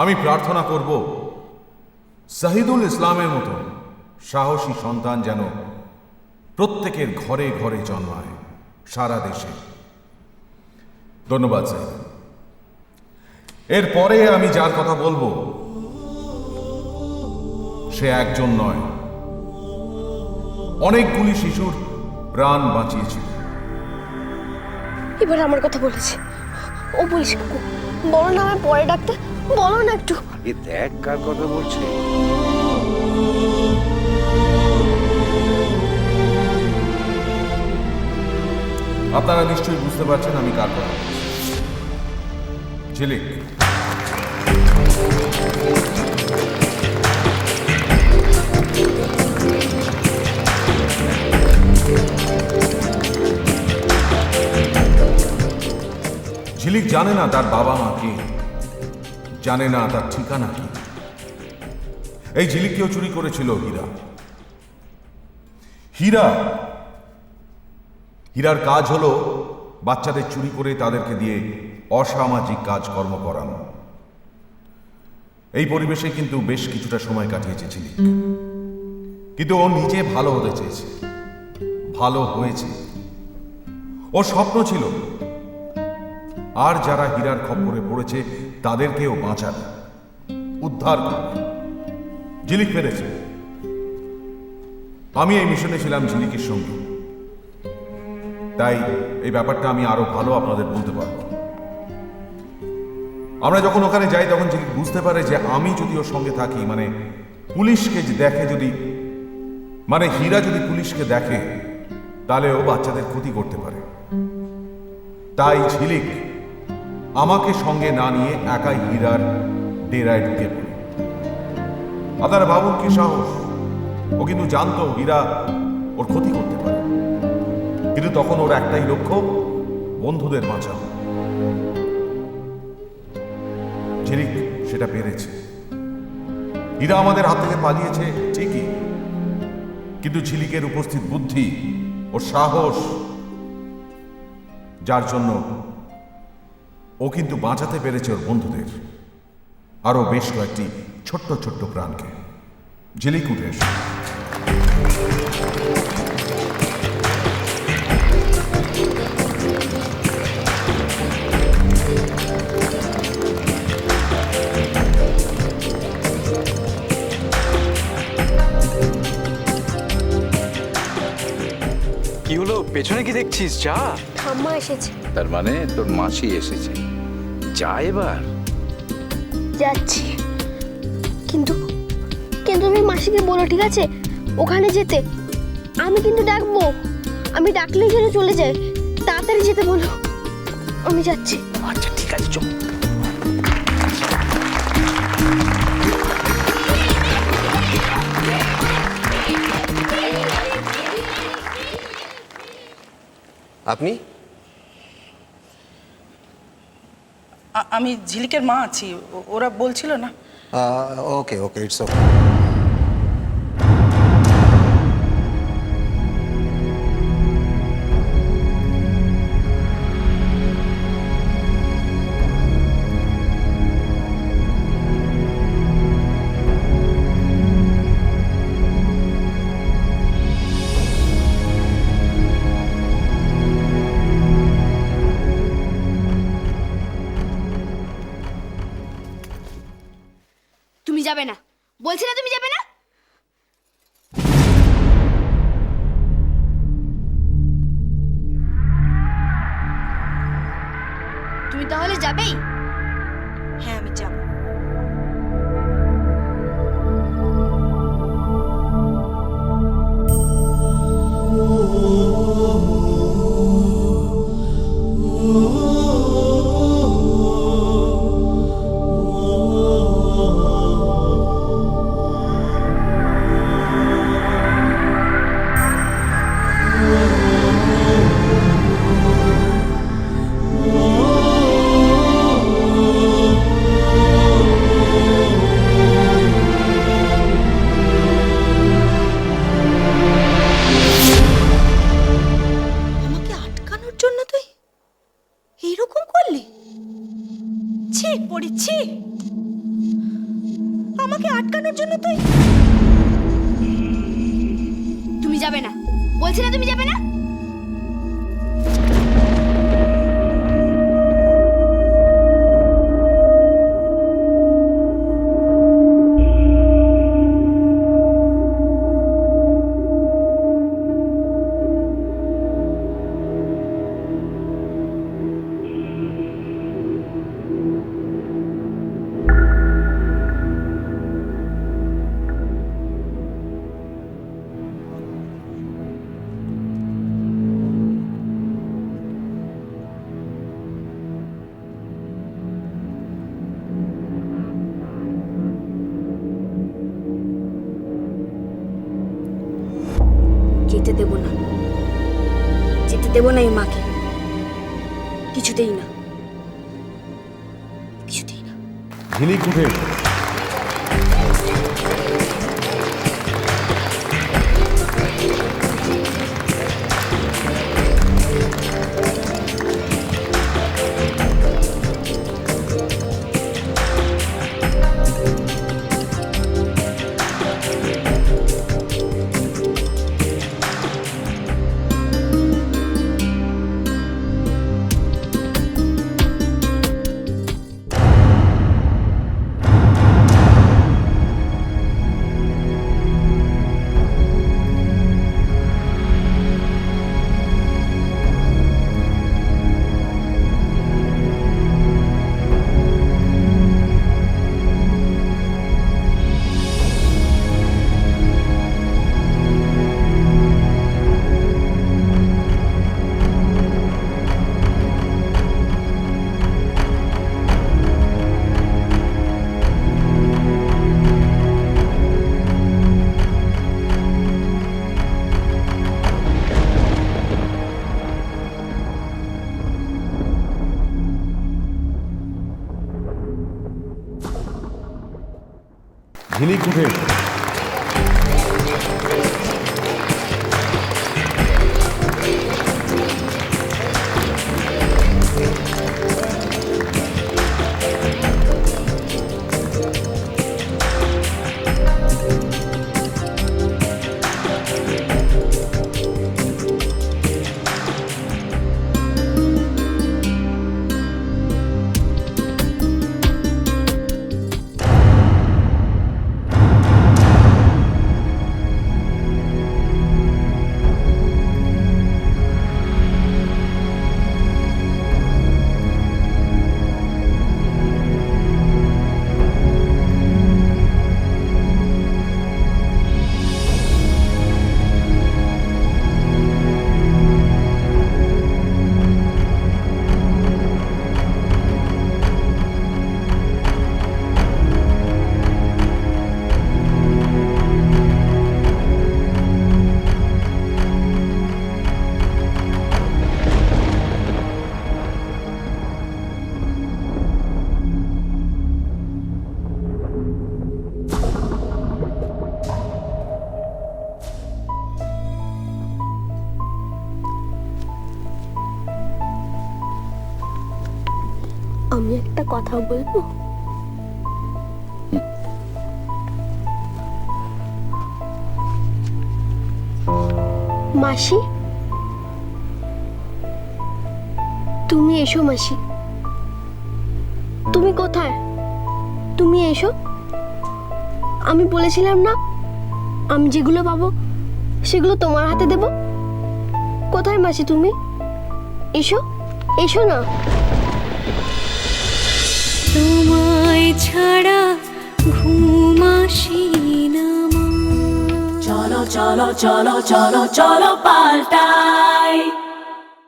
আমি প্রার্থনা করব সাহিদুল ইসলামের মতো সাহসী সন্তান যেন প্রত্যেকের ঘরে ঘরে জন্মায় সারা দেশে। ধন্যবাদ, স্যার। এরপরে আমি যার কথা বলব, সে একজন নয়। অনেকগুলি শিশুর প্রাণ বাঁচিয়েছিল এবার আমার কথা বলেছে। ও বলছে বলো না পরে ডাকতে বলো না একটু। এ দেখ কার কথা বলছে। আপনারা নিশ্চয়ই বুঝতে পারছেন আমি কার কথা বলছি। ঝিলিক। ঝিলিক জানে না তার বাবা মা কে। জানে না তার ঠিকানা কি। এই ঝিলিককেও চুরি করেছিল হীরা। হীরা, হীরার কাজ হলো বাচ্চাদের চুরি করে তাদেরকে দিয়ে অসামাজিক কাজকর্ম করানো। এই পরিবেশে কিন্তু বেশ কিছুটা সময় কাটিয়েছে ঝিলিক। কিন্তু ও নিজে ভালো হতে চেয়েছে। ভালো হয়েছে। ও স্বপ্ন ছিল। আর যারা হীরার খপ্পরে পড়েছে তাদেরকেও বাঁচান। উদ্ধার ঝিলিক পেরেছে আমি এই মিশনে ছিলাম ঝিলিকের সঙ্গে। তাই এই ব্যাপারটা আমি আরও ভালো আপনাদের বলতে পারব। আমরা যখন ওখানে যাই, তখন ঝিলিক বুঝতে পারে যে আমি যদি ওর সঙ্গে থাকি মানে পুলিশকে দেখে যদি মানে হীরা যদি পুলিশকে দেখে, তাহলে ও বাচ্চাদের ক্ষতি করতে পারে। তাই ঝিলিক আমাকে সঙ্গে না নিয়ে একাই হীরার ডেরায় ঢুকে পড়ে। আপনারা ভাবুন কি সাহস? ও কিন্তু জানতো হীরা ওর ক্ষতি করতে পারে। কিন্তু তখন ওর একটাই লক্ষ্য, বন্ধুদের বাঁচানো ঝিলিক সেটা পেরেছে। হীরা আমাদের হাত থেকে পালিয়েছে ঠিকই, কিন্তু ঝিলিকের উপস্থিত বুদ্ধি ও সাহস, যার জন্য ও কিন্তু বাঁচাতে পেরেছে ওর বন্ধুদের। আরও বেশ কয়েকটি ছোট্ট ছোট্ট প্রাণকে। এসো। কি হলো? পেছনে কি দেখছিস? যা। ঠাম্মা এসেছে। তার মানে তোর মাসি এসেছে। যা এবার। যাচ্ছি। কিন্তু কিন্তু তুমি মাসিকে বলো ঠিক আছে? ওখানে যেতে। আমি কিন্তু ডাকবো। আমি ডাকলেই যেন চলে যায়। তাড়াতাড়ি যেতে বলো। আমি যাচ্ছি। আচ্ছা ঠিক আছে চল। আপনি? আমি ঝিলিকের মা আছি ওরা বলছিল না। ওকে ওকে ইটস ওকে তুমি যাবে না। বলছি না তুমি যাবে না? তুমি তাহলে যাবেই? ঠিক পড়েছি আমাকে আটকানোর জন্য তুই তুমি যাবে না। বলছি না তুমি যাবে না? যেতে দেব না। যেতে দেব না এই মাকে। কিছুতেই না। কিছুতেই না। ঝিলিক উঠে এসো। ঝিলিক উঠে আমি একটা কথা বলব? মাসি? তুমি এসো মাসি। তুমি কোথায়? তুমি এসো। আমি বলেছিলাম না, আমি যেগুলো পাবো, সেগুলো তোমার হাতে দেব। কোথায় মাসি তুমি? এসো এসো না। তোমায় ছাড়া ঘুম আসি না। চলো চলো চলো চলো চলো পাল্টাই